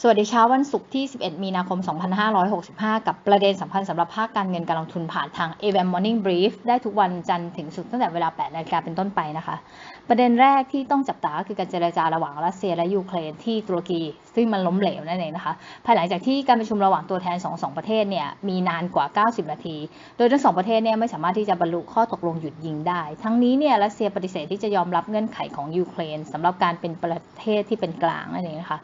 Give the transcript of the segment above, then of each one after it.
สวัสดีเช้าวันศุกร์ที่ 11 มีนาคม 2565 กับประเด็นสำคัญสำหรับภาคการเงินการลงทุนผ่านทาง AWM Morning Brief ได้ทุกวันจันทร์ถึงศุกร์ตั้งแต่เวลา 8 นาฬิกาเป็นต้นไปนะคะ ประเด็นแรกที่ต้องจับตาคือการเจรจาระหว่างรัสเซียและยูเครนที่ตุรกี ซึ่งมันล้มเหลวนั่นเองนะคะ ภายหลังจากที่การประชุมระหว่างตัวแทนของสองประเทศเนี่ยมีนานกว่า 90 นาที โดยทั้งสองประเทศเนี่ยไม่สามารถที่จะบรรลุข้อตกลงหยุดยิงได้ ทั้งนี้เนี่ยรัสเซียปฏิเสธที่จะยอมรับเงื่อนไขของยูเครนสำหรับการเป็นประเทศที่เป็นกลางนั่นเองนะคะ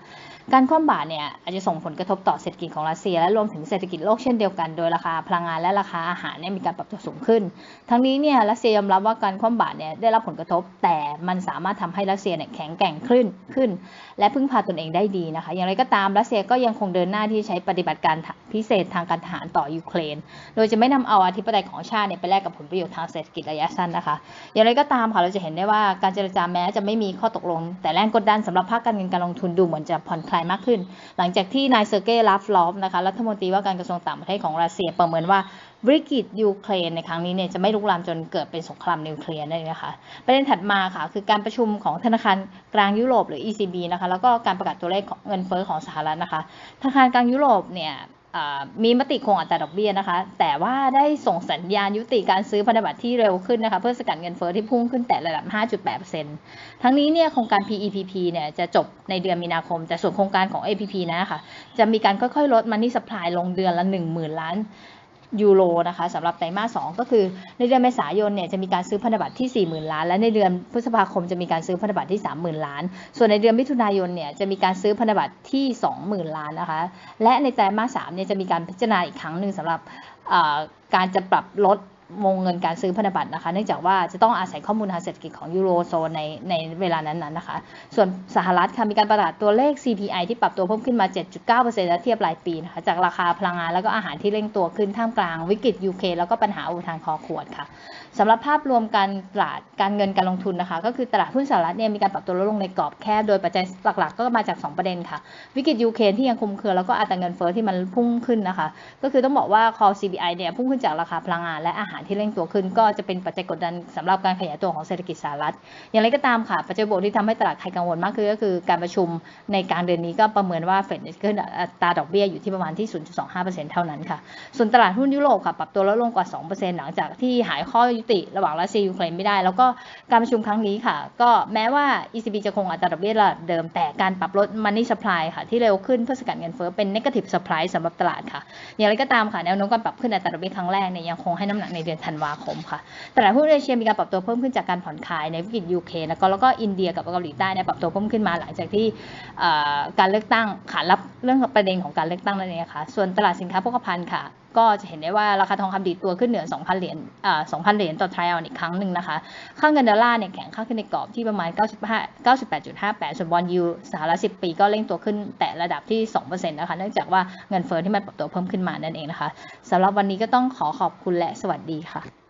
การคว่ำบาตรเนี่ยอาจจะส่งผลกระทบต่อเศรษฐกิจของรัสเซีย และรวมถึงเศรษฐกิจโลกเช่นเดียวกันโดยราคาพลังงานและราคาอาหารเนี่ยมีการปรับตัวสูงขึ้น ทั้งนี้เนี่ยรัสเซียยอมรับว่าการคว่ำบาตรเนี่ยได้รับผลกระทบ แต่มันสามารถทำให้รัสเซียเนี่ยแข็งแกร่งขึ้นขึ้น และพึ่งพาตนเองได้ดีนะคะ อย่างไรก็ตามรัสเซียก็ยังคงเดินหน้าที่ใช้ปฏิบัติการพิเศษทางการทหารต่อยูเครน โดยจะไม่นำเอาอธิปไตยของชาติเนี่ยไปแลกกับผลประโยชน์ทางเศรษฐกิจระยะสั้นนะคะ อย่างไรก็ตามค่ะเราจะเห็นได้ว่าการเจรจาแม้จะไม่มีข้อตกลง แต่แรงกดดันสำหรับภาคการเงินการลงทุนดูเหมือนจะผ่อนคลายมากขึ้นหลังจากที่นายเซอร์เกย์ลาฟลอฟนะคะรัฐมนตรีว่าการกระทรวงต่างประเทศของรัสเซียประเมินว่าวิกฤตยูเครนในครั้งนี้เนี่ยจะไม่ลุกลามจนเกิดเป็นสงครามนิวเคลียร์นั่นเองนะคะประเด็นถัดมาค่ะคือการประชุมของธนาคารกลางยุโรปหรือ ECB นะคะแล้วก็การประกาศตัวเลขเงินเฟ้อของสหรัฐนะคะธนาคารกลางยุโรปเนี่ย มีมติคงอัตราดอกเบี้ยนะคะ แต่ว่าได้ส่งสัญญาณยุติการซื้อพันธบัตรที่เร็วขึ้นนะคะ เพื่อสกัดเงินเฟ้อที่พุ่งขึ้นแต่ระดับ 5.8%ทั้งนี้เนี่ยโครงการ PEPP เนี่ยจะจบในเดือนมีนาคม แต่ส่วนโครงการของ APP นะคะจะมีการค่อยๆ ลดมันนี่สป라이ลงเดือนละ 10,000 ล้าน ยูโรนะคะสำหรับไตรมาส2ก็คือในเดือนเมษายนเนี่ยจะมีการซื้อพันธบัตรที่ 40,000 ล้าน และในเดือนพฤษภาคมจะมีการซื้อพันธบัตรที่ 30,000 ล้าน ส่วนในเดือนมิถุนายนเนี่ยจะมีการซื้อพันธบัตรที่ 20,000 ล้านนะคะ และในไตรมาส3เนี่ยจะมีการพิจารณาอีกครั้งหนึ่งสำหรับการจะปรับลด วงเงินการซื้อพันธบัตรนะคะเนื่องจากว่าจะต้องอาศัยข้อมูลทางเศรษฐกิจของยูโรโซนในในเวลานั้นๆนะคะ ส่วนสหรัฐค่ะมีการประกาศตัวเลข CPI ที่ปรับตัวเพิ่มขึ้นมา 7.9%และเทียบรายปีนะคะจากราคาพลังงานแล้วก็อาหารที่เร่งตัวขึ้นท่ามกลางวิกฤตยูเคแล้วก็ปัญหาอุทานคอขวดค่ะสำหรับภาพรวมการตลาดการเงินการลงทุนนะคะ ก็คือตลาดหุ้นสหรัฐเนี่ยมีการปรับตัวลดลงในกรอบแคบโดยปัจจัยหลักๆ ก็มาจาก 2 ประเด็นค่ะ วิกฤตยูเครนที่ยังคุมเครือแล้วก็อัตราเงินเฟ้อที่มันพุ่งขึ้นนะคะ ก็คือต้องบอกว่า call CPI เนี่ยพุ่งขึ้นจากราคาพลังงานและอาหารที่เร่งตัวขึ้น ก็จะเป็นปัจจัยกดดันสำหรับการขยายตัวของเศรษฐกิจสหรัฐ อย่างไรก็ตามค่ะ ปัจจัยบวกที่ทำให้ตลาดไทยกังวลมากคือก็คือการประชุมในกลางเดือนนี้ก็ประเมินว่าเฟดจะขึ้นอัตราดอกเบี้ยอยู่ที่ประมาณที่ 0.25%เท่านั้นค่ะ ส่วนตลาดหุ้นยุโรปค่ะปรับตัวลดลงกว่า 2%หลังจากที่หายข้อยุติระหว่างรัสเซียยูเครนไม่ได้ แล้วก็การประชุมครั้งนี้ค่ะ ก็แม้ว่า ECB จะคงอัตราดอกเบี้ยระดับเดิมแต่การปรับลด money supply ค่ะที่เร็วขึ้นเพื่อสกัดเงินเฟ้อเป็น negative supply สำหรับตลาดค่ะ อย่างไรก็ตามค่ะแนวโน้มการปรับขึ้นอัตราดอกเบี้ยครั้งแรกเนี่ยยังคงให้น้ำหนักในเดือนธันวาคมค่ะตลาดหุ้นเอเชียมีการปรับตัวเพิ่มขึ้นจากการผ่อนคลายในวิกฤตยูเคนะก็แล้วก็อินเดียกับเกาหลีใต้เนี่ยปรับตัวเพิ่มขึ้นมาหลังจากที่การเลือกตั้งขารับเรื่องประเด็นของการเลือกตั้งนั่นเองค่ะส่วนตลาดสินค้าโภคภัณฑ์ค่ะ ก็จะเห็นได้ว่าราคาทองคำดีตัวขึ้นเหนือ 2,000 เหรียญอ่า2,000 เหรียญต่อทริอัลอีกครั้งหนึ่งนะคะ ค่าเงินดอลลาร์เนี่ยแข็งค่าขึ้นในกรอบที่ประมาณ 95 98.58 ส่วนบอลยูสหรัฐ10 ปีก็เร่งตัวขึ้นแต่ระดับที่ 2%นะคะ เนื่องจากว่าเงินเฟ้อที่มันปรับตัวเพิ่มขึ้นมานั่นเองนะคะสำหรับวันนี้ก็ต้องขอขอบคุณและสวัสดีค่ะ